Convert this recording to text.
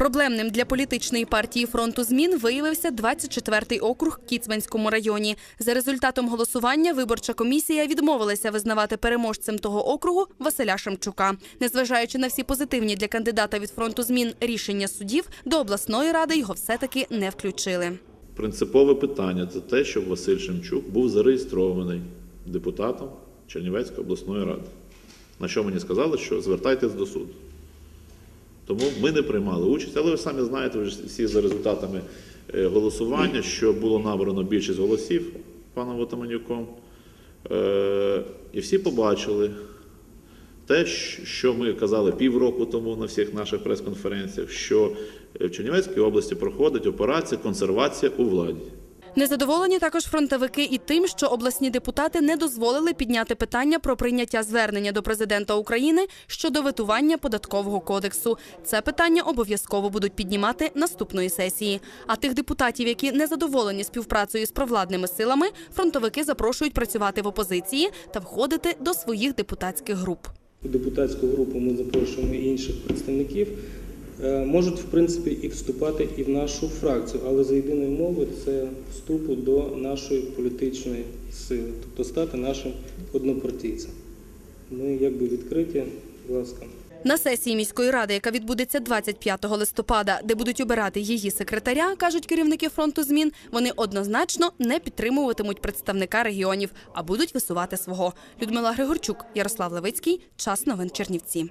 Проблемним для політичної партії фронту змін виявився 24-й округ Кіцманському районі. За результатом голосування виборча комісія відмовилася визнавати переможцем того округу Василя Шемчука. Незважаючи на всі позитивні для кандидата від фронту змін рішення судів, до обласної ради його все-таки не включили. Принципове питання це те, щоб Василь Шемчук був зареєстрований депутатом Чернівецької обласної ради. На що мені сказали, що звертайтесь до суду. Тому ми не приймали участь, але ви самі знаєте ви всі за результатами е, голосування, що було набрано більшість голосів паном Вотаманюком. Е, І всі побачили те, що ми казали півроку тому на всіх наших прес-конференціях, що в Чернівецькій області проходить операція консервація у владі. Незадоволені також фронтовики і тим, що обласні депутати не дозволили підняти питання про прийняття звернення до президента України щодо ветування податкового кодексу. Це питання обов'язково будуть піднімати наступної сесії. А тих депутатів, які не задоволені співпрацею з провладними силами, фронтовики запрошують працювати в опозиції та входити до своїх депутатських груп. У депутатську групу ми запрошуємо інших представників. Е, Можуть, в принципі, і вступати і в нашу фракцію, але за єдиною мовою це вступу до нашої політичної сили, тобто стати нашим однопартійцем. Ми якби відкриті, будь ласка. На сесії міської ради, яка відбудеться 25 листопада, де будуть обирати її секретаря, кажуть керівники фронту змін, вони однозначно не підтримуватимуть представника регіонів, а будуть висувати свого. Людмила Григорчук, Ярослав Левицький, час новин Чернівці.